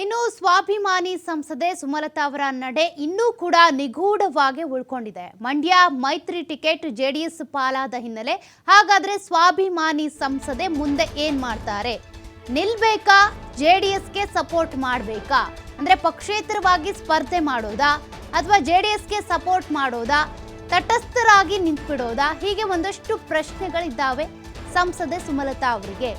ಇನ್ನು ಸ್ವಾಭಿಮಾನಿ ಸಂಸದೆ ಸುಮಲತಾ ಅವರ ನಡೆ ಇನ್ನೂ ಕೂಡ ನಿಗೂಢವಾಗಿ ಉಳ್ಕೊಂಡಿದೆ. ಮಂಡ್ಯ ಮೈತ್ರಿ ಟಿಕೆಟ್ ಜೆಡಿಎಸ್ ಪಾಲಾದ ಹಿನ್ನೆಲೆ ಹಾಗಾದ್ರೆ ಸ್ವಾಭಿಮಾನಿ ಸಂಸದೆ ಮುಂದೆ ಏನ್ ಮಾಡ್ತಾರೆ? ನಿಲ್ಬೇಕಾ? ಜೆಡಿಎಸ್ಗೆ ಸಪೋರ್ಟ್ ಮಾಡಬೇಕಾ? ಅಂದ್ರೆ ಪಕ್ಷೇತರವಾಗಿ ಸ್ಪರ್ಧೆ ಮಾಡೋದಾ? ಅಥವಾ ಜೆಡಿಎಸ್ಗೆ ಸಪೋರ್ಟ್ ಮಾಡೋದಾ? ತಟಸ್ಥರಾಗಿ ನಿಂತ್ಬಿಡೋದಾ? ಹೀಗೆ ಒಂದಷ್ಟು ಪ್ರಶ್ನೆಗಳಿದ್ದಾವೆ ಸಂಸದೆ ಸುಮಲತಾ ಅವರಿಗೆ.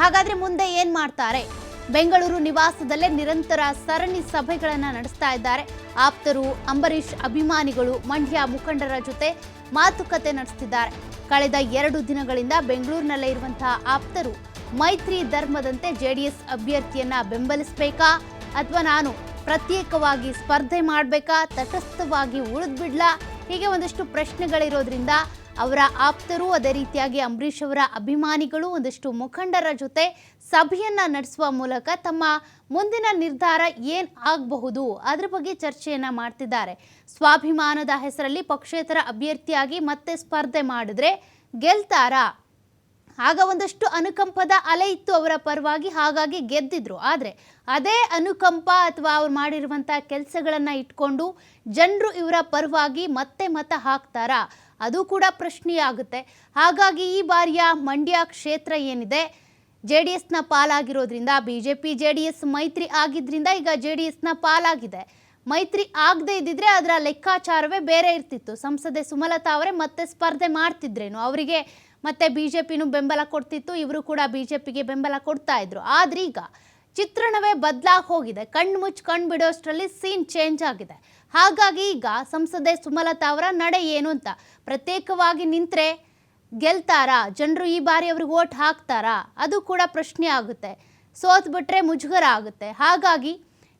ಹಾಗಾದ್ರೆ ಮುಂದೆ ಏನ್ ಮಾಡ್ತಾರೆ? ಬೆಂಗಳೂರು ನಿವಾಸದಲ್ಲೇ ನಿರಂತರ ಸರಣಿ ಸಭೆಗಳನ್ನು ನಡೆಸ್ತಾ ಇದ್ದಾರೆ. ಆಪ್ತರು, ಅಂಬರೀಷ್, ಅಭಿಮಾನಿಗಳು, ಮಂಡ್ಯ ಮುಖಂಡರ ಜೊತೆ ಮಾತುಕತೆ ನಡೆಸ್ತಿದ್ದಾರೆ. ಕಳೆದ ಎರಡು ದಿನಗಳಿಂದ ಬೆಂಗಳೂರಿನಲ್ಲೇ ಇರುವಂತಹ ಆಪ್ತರು ಮೈತ್ರಿ ಧರ್ಮದಂತೆ ಜೆಡಿಎಸ್ ಅಭ್ಯರ್ಥಿಯನ್ನ ಬೆಂಬಲಿಸಬೇಕಾ? ಅಥವಾ ನಾನು ಪ್ರತ್ಯೇಕವಾಗಿ ಸ್ಪರ್ಧೆ ಮಾಡಬೇಕಾ? ತಟಸ್ಥವಾಗಿ ಉಳಿದ್ಬಿಡ್ಲಾ? ಹೀಗೆ ಒಂದಷ್ಟು ಪ್ರಶ್ನೆಗಳಿರೋದ್ರಿಂದ ಅವರ ಆಪ್ತರು, ಅದೇ ರೀತಿಯಾಗಿ ಅಂಬರೀಷ್ ಅವರ ಅಭಿಮಾನಿಗಳು ಒಂದಷ್ಟು ಮುಖಂಡರ ಜೊತೆ ಸಭೆಯನ್ನ ನಡೆಸುವ ಮೂಲಕ ತಮ್ಮ ಮುಂದಿನ ನಿರ್ಧಾರ ಏನ್ ಆಗಬಹುದು? ಅದ್ರ ಬಗ್ಗೆ ಚರ್ಚೆಯನ್ನ ಮಾಡ್ತಿದ್ದಾರೆ. ಸ್ವಾಭಿಮಾನದ ಹೆಸರಲ್ಲಿ ಪಕ್ಷೇತರ ಅಭ್ಯರ್ಥಿಯಾಗಿ ಮತ್ತೆ ಸ್ಪರ್ಧೆ ಮಾಡಿದ್ರೆ ಗೆಲ್ತಾರಾ? ಆಗ ಒಂದಷ್ಟು ಅನುಕಂಪದ ಅಲೆ ಇತ್ತು ಅವರ ಪರವಾಗಿ, ಹಾಗಾಗಿ ಗೆದ್ದಿದ್ರು. ಆದರೆ ಅದೇ ಅನುಕಂಪ ಅಥವಾ ಅವ್ರು ಮಾಡಿರುವಂಥ ಕೆಲಸಗಳನ್ನು ಇಟ್ಕೊಂಡು ಜನರು ಇವರ ಪರವಾಗಿ ಮತ್ತೆ ಮತ ಹಾಕ್ತಾರಾ? ಅದು ಕೂಡ ಪ್ರಶ್ನೆಯಾಗುತ್ತೆ. ಹಾಗಾಗಿ ಈ ಬಾರಿಯ ಮಂಡ್ಯ ಕ್ಷೇತ್ರ ಏನಿದೆ? ಜೆ ಡಿ ಎಸ್ನ ಪಾಲಾಗಿರೋದ್ರಿಂದ B J P J D S ಮೈತ್ರಿ ಆಗಿದ್ರಿಂದ ಈಗ ಜೆ ಡಿ ಎಸ್ನ ಪಾಲಾಗಿದೆ. ಮೈತ್ರಿ ಆಗದೆ ಇದ್ದಿದ್ರೆ ಅದರ ಲೆಕ್ಕಾಚಾರವೇ ಬೇರೆ ಇರ್ತಿತ್ತು. ಸಂಸದೆ ಸುಮಲತಾ ಅವರೇ ಮತ್ತೆ ಸ್ಪರ್ಧೆ ಮಾಡ್ತಿದ್ರೇನು, ಅವರಿಗೆ ಮತ್ತೆ ಬಿ ಜೆ ಪಿನೂ ಬೆಂಬಲ ಕೊಡ್ತಿತ್ತು, ಇವರು ಕೂಡ ಬಿ ಜೆ ಪಿಗೆ ಬೆಂಬಲ ಕೊಡ್ತಾ ಇದ್ರು. ಆದ್ರೀಗ ಚಿತ್ರಣವೇ ಬದಲಾಗಿ ಹೋಗಿದೆ. ಕಣ್ಣು ಮುಚ್ಚಿ ಕಣ್ಣು ಬಿಡೋಷ್ಟರಲ್ಲಿ ಸೀನ್ ಚೇಂಜ್ ಆಗಿದೆ. ಹಾಗಾಗಿ ಈಗ ಸಂಸದೆ ಸುಮಲತಾ ಅವರ ನಡೆ ಏನು ಅಂತ ಪ್ರತ್ಯೇಕವಾಗಿ ನಿಂತರೆ ಗೆಲ್ತಾರಾ? ಜನರು ಈ ಬಾರಿ ಅವ್ರಿಗೆ ಓಟ್ ಹಾಕ್ತಾರಾ? ಅದು ಕೂಡ ಪ್ರಶ್ನೆ ಆಗುತ್ತೆ. ಸೋತ್ಬಿಟ್ರೆ ಮುಜುಗರ ಆಗುತ್ತೆ. ಹಾಗಾಗಿ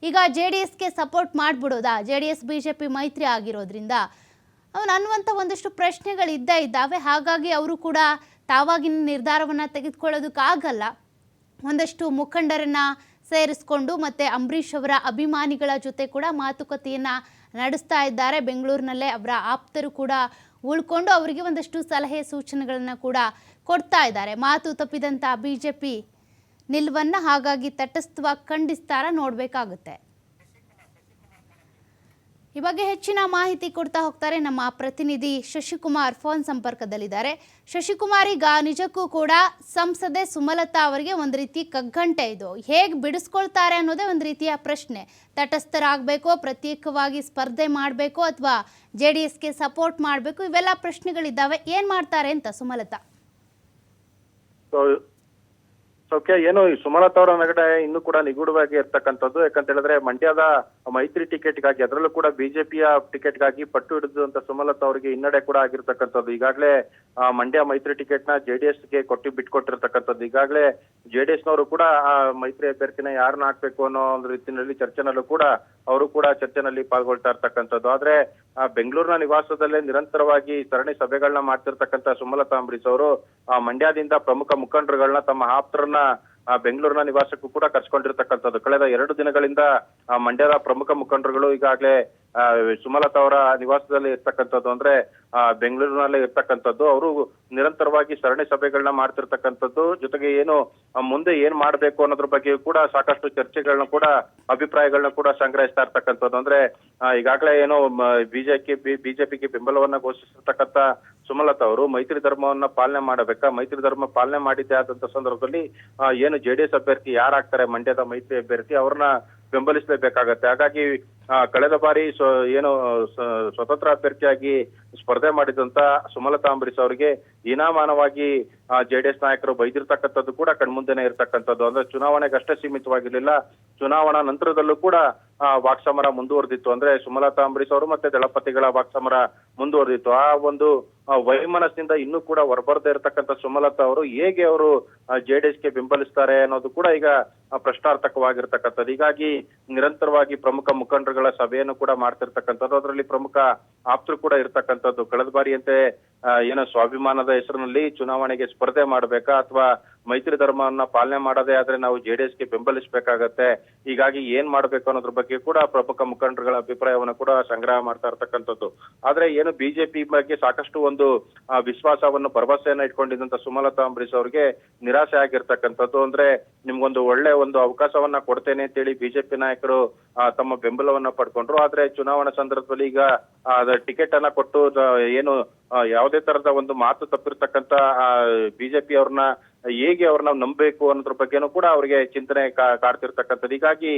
ಈಗ ಜೆ ಡಿ ಎಸ್ಗೆ support ಮಾಡಿಬಿಡೋದಾ? J D S, B J P ಮೈತ್ರಿ ಆಗಿರೋದ್ರಿಂದ? ಅವನು ಅನ್ನುವಂಥ ಒಂದಷ್ಟು ಪ್ರಶ್ನೆಗಳು ಇದ್ದೇ ಇದ್ದಾವೆ. ಹಾಗಾಗಿ ಅವರು ಕೂಡ ತಾವಾಗಿನ ನಿರ್ಧಾರವನ್ನು ತೆಗೆದುಕೊಳ್ಳೋದಕ್ಕಾಗಲ್ಲ. ಒಂದಷ್ಟು ಮುಖಂಡರನ್ನ ಸೇರಿಸ್ಕೊಂಡು ಮತ್ತೆ ಅಂಬರೀಷ್ ಅವರ ಅಭಿಮಾನಿಗಳ ಜೊತೆ ಕೂಡ ಮಾತುಕತೆಯನ್ನು ನಡೆಸ್ತಾ ಇದ್ದಾರೆ. ಬೆಂಗಳೂರಿನಲ್ಲೇ ಅವರ ಆಪ್ತರು ಕೂಡ ಉಳ್ಕೊಂಡು ಅವರಿಗೆ ಒಂದಷ್ಟು ಸಲಹೆ ಸೂಚನೆಗಳನ್ನು ಕೂಡ ಕೊಡ್ತಾ ಇದ್ದಾರೆ. ಮಾತು ತಪ್ಪಿದಂಥ ಬಿ ಜೆ ಪಿ ನಿಲ್ವನ್ನ ಹಾಗಾಗಿ ತಟಸ್ಥವಾಗಿ ಖಂಡಿಸ್ತಾರ ನೋಡಬೇಕಾಗುತ್ತೆ. ಈ ಬಗ್ಗೆ ಹೆಚ್ಚಿನ ಮಾಹಿತಿ ಕೊಡ್ತಾ ಹೋಗ್ತಾರೆ ನಮ್ಮ ಪ್ರತಿನಿಧಿ ಶಶಿಕುಮಾರ್ ಫೋನ್ ಸಂಪರ್ಕದಲ್ಲಿದ್ದಾರೆ. ಶಶಿಕುಮಾರ್, ಈಗ ನಿಜಕ್ಕೂ ಕೂಡ ಸಂಸದೆ ಸುಮಲತಾ ಅವರಿಗೆ ಒಂದು ರೀತಿ ಕಗ್ಗಂಟೆ ಇದು. ಹೇಗೆ ಬಿಡಿಸ್ಕೊಳ್ತಾರೆ ಅನ್ನೋದೇ ಒಂದು ರೀತಿಯ ಪ್ರಶ್ನೆ. ತಟಸ್ಥರಾಗಬೇಕು, ಪ್ರತ್ಯೇಕವಾಗಿ ಸ್ಪರ್ಧೆ ಮಾಡಬೇಕು ಅಥವಾ ಜೆ ಡಿ ಎಸ್ಗೆ ಸಪೋರ್ಟ್ ಮಾಡಬೇಕು, ಇವೆಲ್ಲ ಪ್ರಶ್ನೆಗಳಿದ್ದಾವೆ. ಏನು ಮಾಡ್ತಾರೆ ಅಂತ ಸುಮಲತಾ? ಸೌಖ್ಯ ಏನು, ಈ ಸುಮಲತಾ ಅವರ ನಗಡೆ ಇನ್ನೂ ಕೂಡ ನಿಗೂಢವಾಗಿ ಇರ್ತಕ್ಕಂಥದ್ದು. ಯಾಕಂತ ಹೇಳಿದ್ರೆ ಮಂಡ್ಯದ ಮೈತ್ರಿ ಟಿಕೆಟ್ಗಾಗಿ, ಅದರಲ್ಲೂ ಕೂಡ ಬಿಜೆಪಿಯ ಟಿಕೆಟ್ಗಾಗಿ ಪಟ್ಟು ಹಿಡಿದಂತ ಸುಮಲತಾ ಅವರಿಗೆ ಹಿನ್ನಡೆ ಕೂಡ ಆಗಿರ್ತಕ್ಕಂಥದ್ದು. ಈಗಾಗಲೇ ಮಂಡ್ಯ ಮೈತ್ರಿ ಟಿಕೆಟ್ನ ಜೆಡಿಎಸ್ಗೆ ಕೊಟ್ಟು ಬಿಟ್ಕೊಟ್ಟಿರ್ತಕ್ಕಂಥದ್ದು. ಈಗಾಗಲೇ ಜೆಡಿಎಸ್ ನವರು ಕೂಡ, ಆ, ಮೈತ್ರಿ ಅಭ್ಯರ್ಥಿನ ಯಾರನ್ನ ಹಾಕ್ಬೇಕು ಅನ್ನೋ ಒಂದು ರೀತಿಯಲ್ಲಿ ಚರ್ಚೆನಲ್ಲೂ ಕೂಡ, ಅವರು ಕೂಡ ಚರ್ಚೆನಲ್ಲಿ ಪಾಲ್ಗೊಳ್ತಾ ಇರ್ತಕ್ಕಂಥದ್ದು. ಆದ್ರೆ ಬೆಂಗಳೂರಿನ ನಿವಾಸದಲ್ಲೇ ನಿರಂತರವಾಗಿ ಸರಣಿ ಸಭೆಗಳನ್ನ ಮಾಡ್ತಿರ್ತಕ್ಕಂತ ಸುಮಲತಾ ಅಂಬರೀಶ್ ಅವರು ಮಂಡ್ಯದಿಂದ ಪ್ರಮುಖ ಮುಖಂಡರುಗಳನ್ನ ತಮ್ಮ ಆಪ್ತರನ್ನ ಬೆಂಗಳೂರಿನ ನಿವಾಸಕ್ಕೂ ಕೂಡ ಕರ್ಸ್ಕೊಂಡಿರ್ತಕ್ಕಂಥದ್ದು. ಕಳೆದ ಎರಡು ದಿನಗಳಿಂದ ಮಂಡ್ಯದ ಪ್ರಮುಖ ಮುಖಂಡರುಗಳು ಈಗಾಗಲೇ ಸುಮಲತಾ ಅವರ ನಿವಾಸದಲ್ಲಿ ಇರ್ತಕ್ಕಂಥದ್ದು. ಅಂದ್ರೆ ಬೆಂಗಳೂರಿನಲ್ಲೇ ಇರ್ತಕ್ಕಂಥದ್ದು, ಅವರು ನಿರಂತರವಾಗಿ ಸರಣಿ ಸಭೆಗಳನ್ನ ಮಾಡ್ತಿರ್ತಕ್ಕಂಥದ್ದು, ಜೊತೆಗೆ ಏನು ಮುಂದೆ ಏನ್ ಮಾಡ್ಬೇಕು ಅನ್ನೋದ್ರ ಬಗ್ಗೆ ಕೂಡ ಸಾಕಷ್ಟು ಚರ್ಚೆಗಳನ್ನ ಕೂಡ, ಅಭಿಪ್ರಾಯಗಳನ್ನ ಕೂಡ ಸಂಗ್ರಹಿಸ್ತಾ ಇರ್ತಕ್ಕಂಥದ್ದು. ಅಂದ್ರೆ ಈಗಾಗಲೇ ಏನು ಬಿಜೆಪಿ ಬಿಜೆಪಿಗೆ ಬೆಂಬಲವನ್ನ ಘೋಷಿಸಿರ್ತಕ್ಕಂಥ ಸುಮಲತಾ ಅವರು ಮೈತ್ರಿ ಧರ್ಮವನ್ನ ಪಾಲನೆ ಮಾಡಬೇಕಾ? ಮೈತ್ರಿ ಧರ್ಮ ಪಾಲನೆ ಮಾಡಿದ್ದೆ ಆದಂತ ಸಂದರ್ಭದಲ್ಲಿ ಏನು ಜೆಡಿಎಸ್ ಅಭ್ಯರ್ಥಿ ಯಾರಾಗ್ತಾರೆ, ಮಂಡ್ಯದ ಮೈತ್ರಿ ಅಭ್ಯರ್ಥಿ ಅವ್ರನ್ನ ಬೆಂಬಲಿಸಲೇಬೇಕಾಗತ್ತೆ. ಹಾಗಾಗಿ ಕಳೆದ ಬಾರಿ ಏನು ಸ್ವತಂತ್ರ ಅಭ್ಯರ್ಥಿಯಾಗಿ ಸ್ಪರ್ಧೆ ಮಾಡಿದಂತ ಸುಮಲತಾ ಅಂಬರೀಶ್ ಅವರಿಗೆ ಹೀನಾಮಾನವಾಗಿ ಜೆಡಿಎಸ್ ನಾಯಕರು ಬೈದಿರ್ತಕ್ಕಂಥದ್ದು ಕೂಡ ಕಣ್ಮುಂದೆನೆ ಇರ್ತಕ್ಕಂಥದ್ದು. ಅಂದ್ರೆ ಚುನಾವಣೆಗೆ ಅಷ್ಟೇ ಸೀಮಿತವಾಗಿರ್ಲಿಲ್ಲ. ಚುನಾವಣಾ ನಂತರದಲ್ಲೂ ಕೂಡ ವಾಕ್ಸಮರ ಮುಂದುವರೆದಿತ್ತು. ಅಂದ್ರೆ ಸುಮಲತಾ ಅಂಬರೀಶ್ ಅವರು ಮತ್ತೆ ದಳಪತಿಗಳ ವಾಕ್ಸಮರ ಮುಂದುವರೆದಿತ್ತು. ಆ ಒಂದು ವೈಮನಸ್ಸಿನಿಂದ ಇನ್ನೂ ಕೂಡ ಹೊರಬರದೇ ಇರತಕ್ಕಂಥ ಸುಮಲತಾ ಅವರು ಹೇಗೆ ಅವರು ಜೆಡಿಎಸ್ಗೆ ಬೆಂಬಲಿಸ್ತಾರೆ ಅನ್ನೋದು ಕೂಡ ಈಗ ಪ್ರಶ್ನಾರ್ಥಕವಾಗಿರ್ತಕ್ಕಂಥದ್ದು. ಹೀಗಾಗಿ ನಿರಂತರವಾಗಿ ಪ್ರಮುಖ ಮುಖಂಡರುಗಳ ಸಭೆಯನ್ನು ಕೂಡ ಮಾಡ್ತಿರ್ತಕ್ಕಂಥದ್ದು. ಅದರಲ್ಲಿ ಪ್ರಮುಖ ಆಪ್ತರು ಕೂಡ ಇರ್ತಕ್ಕಂಥದ್ದು. ಕಳೆದ ಬಾರಿಯಂತೆ ಏನೋ ಸ್ವಾಭಿಮಾನದ ಹೆಸರಿನಲ್ಲಿ ಚುನಾವಣೆಗೆ ಸ್ಪರ್ಧೆ ಮಾಡಬೇಕಾ ಅಥವಾ ಮೈತ್ರಿ ಧರ್ಮವನ್ನ ಪಾಲನೆ ಮಾಡೋದೇ ಆದ್ರೆ ನಾವು ಜೆಡಿಎಸ್ಗೆ ಬೆಂಬಲಿಸಬೇಕಾಗತ್ತೆ. ಹೀಗಾಗಿ ಏನ್ ಮಾಡ್ಬೇಕು ಅನ್ನೋದ್ರ ಬಗ್ಗೆ ಕೂಡ ಪ್ರಮುಖ ಮುಖಂಡರುಗಳ ಅಭಿಪ್ರಾಯವನ್ನ ಕೂಡ ಸಂಗ್ರಹ ಮಾಡ್ತಾ ಇರ್ತಕ್ಕಂಥದ್ದು. ಆದ್ರೆ ಏನು ಬಿಜೆಪಿ ಬಗ್ಗೆ ಸಾಕಷ್ಟು ಒಂದು ವಿಶ್ವಾಸವನ್ನು, ಭರವಸೆಯನ್ನ ಇಟ್ಕೊಂಡಿದ್ದಂತ ಸುಮಲತಾ ಅಂಬರೀಶ್ ಅವರಿಗೆ ನಿರಾಸೆ ಆಗಿರ್ತಕ್ಕಂಥದ್ದು. ಅಂದ್ರೆ ನಿಮ್ಗೊಂದು ಒಳ್ಳೆ ಒಂದು ಅವಕಾಶವನ್ನ ಕೊಡ್ತೇನೆ ಅಂತೇಳಿ ಬಿಜೆಪಿ ನಾಯಕರು ತಮ್ಮ ಬೆಂಬಲವನ್ನ ಪಡ್ಕೊಂಡ್ರು. ಆದ್ರೆ ಚುನಾವಣಾ ಸಂದರ್ಭದಲ್ಲಿ ಈಗ ಟಿಕೆಟ್ ಅನ್ನ ಕೊಟ್ಟು ಏನು ಯಾವುದೇ ತರದ ಒಂದು ಮಾತು ತಪ್ಪಿರ್ತಕ್ಕಂತ ಬಿಜೆಪಿ ಅವ್ರನ್ನ ಹೇಗೆ ಅವ್ರನ್ನ ನಂಬಬೇಕು ಅನ್ನೋದ್ರ ಬಗ್ಗೆನೂ ಕೂಡ ಅವರಿಗೆ ಚಿಂತನೆ ಕಾಡ್ತಿರ್ತಕ್ಕಂಥದ್ದು. ಹೀಗಾಗಿ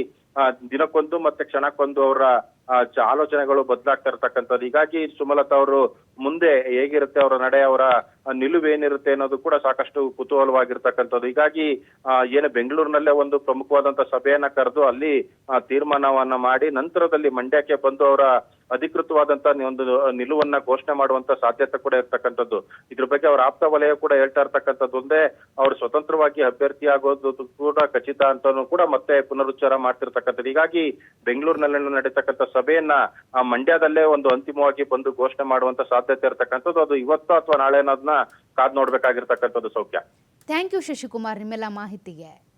ದಿನಕ್ಕೊಂದು ಮತ್ತೆ ಕ್ಷಣಕ್ಕೊಂದು ಅವರ ಆಲೋಚನೆಗಳು ಬದಲಾಗ್ತಾ ಇರ್ತಕ್ಕಂಥದ್ದು. ಹೀಗಾಗಿ ಸುಮಲತಾ ಅವರು ಮುಂದೆ ಹೇಗಿರುತ್ತೆ ಅವರ ನಡೆ, ಅವರ ಆ, ನಿಲುವು ಏನಿರುತ್ತೆ ಅನ್ನೋದು ಕೂಡ ಸಾಕಷ್ಟು ಕುತೂಹಲವಾಗಿರ್ತಕ್ಕಂಥದ್ದು. ಹೀಗಾಗಿ ಏನು ಬೆಂಗಳೂರಿನಲ್ಲೇ ಒಂದು ಪ್ರಮುಖವಾದಂತಹ ಸಭೆಯನ್ನ ಕರೆದು ಅಲ್ಲಿ ತೀರ್ಮಾನವನ್ನ ಮಾಡಿ ನಂತರದಲ್ಲಿ ಮಂಡ್ಯಕ್ಕೆ ಬಂದು ಅವರ ಅಧಿಕೃತವಾದಂತ ಒಂದು ನಿಲುವನ್ನ ಘೋಷಣೆ ಮಾಡುವಂತ ಸಾಧ್ಯತೆ ಕೂಡ ಇರ್ತಕ್ಕಂಥದ್ದು. ಇದ್ರ ಬಗ್ಗೆ ಅವರ ಆಪ್ತ ವಲಯ ಕೂಡ ಹೇಳ್ತಾ ಇರ್ತಕ್ಕಂಥದ್ದು ಒಂದೇ ಅವರು ಸ್ವತಂತ್ರವಾಗಿ ಅಭ್ಯರ್ಥಿ ಆಗೋದು ಕೂಡ ಖಚಿತ ಅಂತಾನು ಕೂಡ ಮತ್ತೆ ಪುನರುಚ್ಚಾರ ಮಾಡ್ತಿರ್ತಕ್ಕಂಥದ್ದು. ಹೀಗಾಗಿ ಬೆಂಗಳೂರಿನಲ್ಲಿ ನಡೀತಕ್ಕಂಥ ಸಭೆಯನ್ನ ಮಂಡ್ಯದಲ್ಲೇ ಒಂದು ಅಂತಿಮವಾಗಿ ಬಂದು ಘೋಷಣೆ ಮಾಡುವಂತ ಸಾಧ್ಯತೆ ಇರ್ತಕ್ಕಂಥದ್ದು. ಅದು ಇವತ್ತು ಅಥವಾ ನಾಳೆ ಅನ್ನೋದನ್ನ ಕಾದ್ ನೋಡ್ಬೇಕಾಗಿರ್ತಕ್ಕಂಥದ್ದು ಸೌಖ್ಯ. ಥ್ಯಾಂಕ್ ಯು ಶಶಿಕುಮಾರ್ ನಿಮ್ಮೆಲ್ಲ ಮಾಹಿತಿಗೆ.